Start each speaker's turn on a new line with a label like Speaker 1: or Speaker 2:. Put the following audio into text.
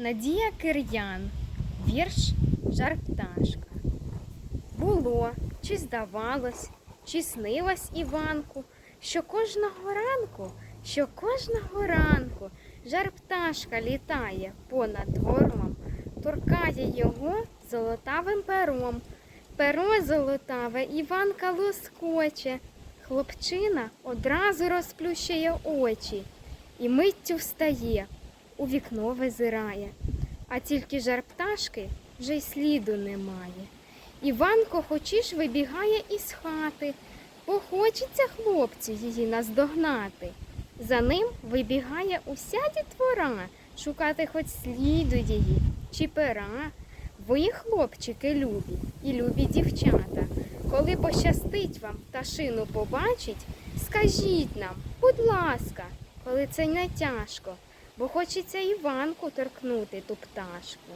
Speaker 1: Надія Кир'ян, вірш Жар пташка. Було, чи здавалось, чи снилось Іванку, що кожного ранку, що кожного ранку жар пташка літає понад двором, торкає його золотавим пером. Перо золотаве Іванка лоскоче, хлопчина одразу розплющує очі і миттю встає, у вікно визирає. А тільки жар пташки вже й сліду немає. Іванко хочеш вибігає із хати, бо хочеться хлопцю її наздогнати. За ним вибігає уся дітвора, шукати хоч сліду її чи пера. Ви, хлопчики, любі і любі дівчата. Коли пощастить вам пташину побачить, скажіть нам, будь ласка, коли це не тяжко, бо хочеться Іванку торкнути ту пташку.